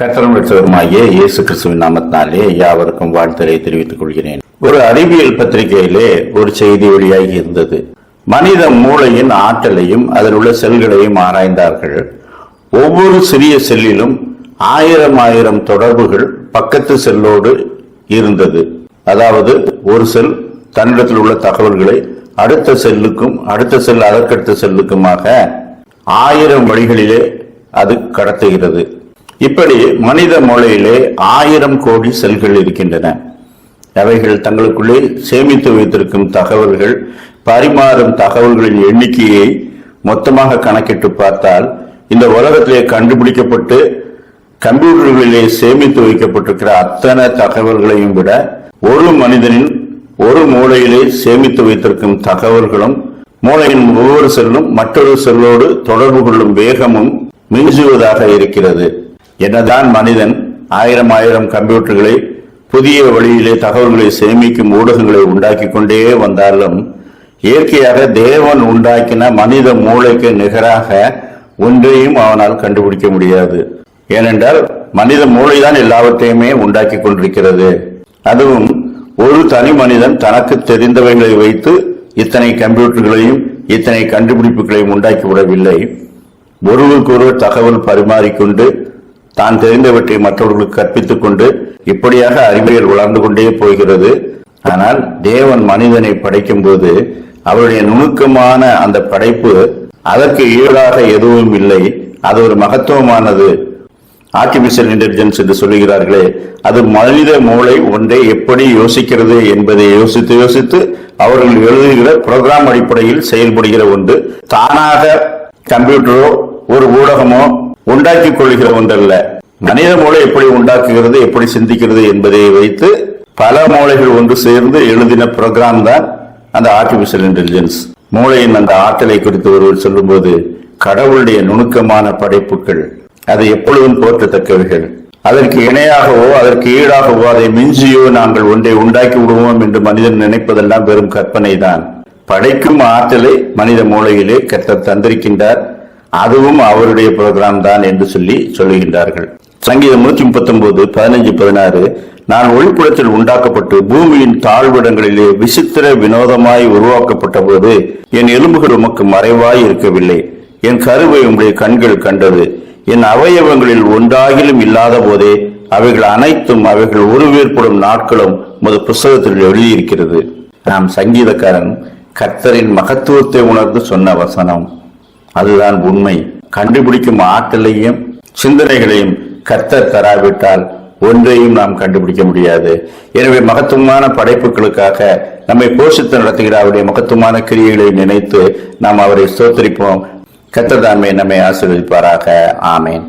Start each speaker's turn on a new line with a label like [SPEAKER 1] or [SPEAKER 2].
[SPEAKER 1] கத்தரம் பெற்றவருமாகிய இயேசு கிறிஸ்துவின் நாமத்தினாலே யாவருக்கும் வாழ்த்தலை தெரிவித்துக் கொள்கிறேன். ஒரு அறிவியல் பத்திரிகையிலே ஒரு செய்தி வெளியாகி இருந்தது. மனித மூளையின் ஆற்றலையும் அதில் உள்ள செல்களையும் ஆராய்ந்தார்கள். ஒவ்வொரு சிறிய செல்லிலும் ஆயிரம் ஆயிரம் தொடர்புகள் பக்கத்து செல்லோடு இருந்தது. அதாவது ஒரு செல் தன்னிடத்தில் உள்ள தகவல்களை அடுத்த செல்லுக்கும் அடுத்த செல் அதற்கடுத்த செல்லுக்குமாக ஆயிரம் வழிகளிலே அது கடத்துகிறது. இப்படி மனித மூளையிலே ஆயிரம் கோடி செல்கள் இருக்கின்றன. அவைகள் தங்களுக்குள்ளே சேமித்து வைத்திருக்கும் தகவல்கள் பரிமாறும் தகவல்களின் எண்ணிக்கையை மொத்தமாக கணக்கிட்டு பார்த்தால் இந்த உலகத்திலே கண்டுபிடிக்கப்பட்டு கம்ப்யூட்டர்களிலே சேமித்து வைக்கப்பட்டிருக்கிற அத்தனை தகவல்களையும் விட ஒரு மனிதனின் ஒரு மூளையிலே சேமித்து வைத்திருக்கும் தகவல்களும் மூளையின் ஒவ்வொரு செல்லும் மற்றொரு செல்லோடு தொடர்பு கொள்ளும் வேகமும் மிஞ்சுவதாக இருக்கிறது. என்னதான் மனிதன் ஆயிரம் ஆயிரம் கம்ப்யூட்டர்களை புதிய வழியிலே தகவல்களை சேமிக்கும் ஊடகங்களை உண்டாக்கி கொண்டே வந்தாலும் இயற்கையாக தேவன் உண்டாக்கின மனித மூளைக்கு நிகராக ஒன்றையும் அவனால் கண்டுபிடிக்க முடியாது. ஏனென்றால் மனித மூளைதான் எல்லாவற்றையுமே உண்டாக்கி கொண்டிருக்கிறது. அதுவும் ஒரு தனி மனிதன் தனக்கு தெரிந்தவைகளை வைத்து இத்தனை கம்ப்யூட்டர்களையும் இத்தனை கண்டுபிடிப்புகளையும் உண்டாக்கி விடவில்லை. ஒருவருக்கொருவர் தகவல் பரிமாறிக்கொண்டு தான் தெரிந்தவற்றை மற்றவர்களுக்கு கற்பித்துக் கொண்டு இப்படியாக அறிவியல் வளர்ந்து கொண்டே போகிறது. ஆனால் தேவன் மனிதனை படைக்கும் போது அவருடைய நுணுக்கமான அந்த படைப்பு அதற்கு ஈடாக எதுவும் இல்லை. அது ஒரு மகத்துவமானது. ஆர்டிபிஷியல் இன்டெலிஜென்ஸ் என்று சொல்லுகிறார்களே அது மனித மூளை ஒன்றை எப்படி யோசிக்கிறது என்பதை யோசித்து யோசித்து அவர்கள் எழுதுகிற ப்ரோக்ராம் அடிப்படையில் செயல்படுகிற ஒன்று. தானாக கம்ப்யூட்டரோ ஒரு ஊடகமோ உண்டாக்கி கொள்கிற ஒன்றல்ல. மனித மூளை எப்படி உண்டாக்குகிறது எப்படி சிந்திக்கிறது என்பதை வைத்து பல மூளைகள் ஒன்று சேர்ந்து எழுதின புரோகிராம் தான் அந்த ஆர்டிபிஷியல் இன்டெலிஜென்ஸ் மூளையின் அந்த ஆற்றலை குறித்து ஒருவர் சொல்லும்போது கடவுளுடைய நுணுக்கமான படைப்புகள் அது எப்பொழுதும் போற்றத்தக்கவைகள். அதற்கு இணையாகவோ அதற்கு ஈடாகவோ அதை மிஞ்சியோ நாங்கள் ஒன்றை உண்டாக்கி விடுவோம் என்று மனிதன் நினைப்பதெல்லாம் வெறும் கற்பனை தான் படைக்கும் ஆற்றலை மனித மூளையிலே கர்த்தர் தந்திருக்கின்றார். அதுவும் அவருடைய புரோகிராம் தான் என்று சொல்லி சொல்லுகின்றார்கள். சங்கீதம் நூற்றி முப்பத்தி ஒன்பது பதினஞ்சு பதினாறு நான் ஒளிப்புறத்தில் உண்டாக்கப்பட்டு பூமியின் தாழ்விடங்களிலே விசித்திர வினோதமாய் உருவாக்கப்பட்ட போது என் எலும்புகள் உமக்கு மறைவாய் இருக்கவில்லை. என் கருவை உங்களுடைய கண்கள் கண்டது. என் அவயவங்களில் ஒன்றாகிலும் இல்லாத போதே அவைகள் அனைத்தும் அவைகள் உருவேற்படும் நாட்களும் உமது புஸ்தகத்தில் எழுதியிருக்கிறது. நாம் சங்கீதக்காரன் கர்த்தரின் மகத்துவத்தை உணர்ந்து சொன்ன வசனம். அதுதான் உண்மை. கண்டுபிடிக்கும் ஆற்றலையும் சிந்தனைகளையும் கர்த்தர் தராவிட்டால் ஒன்றையும் நாம் கண்டுபிடிக்க முடியாது. எனவே மகத்துவமான படைப்புகளுக்காக நம்மை போஷித்து நடத்துகிற அவருடைய மகத்துவமான கிரியைகளை நினைத்து நாம் அவரை சோத்தரிப்போம் கர்த்தர் தாமே நம்மை ஆசீர்வதிப்பாராக. ஆமேன்.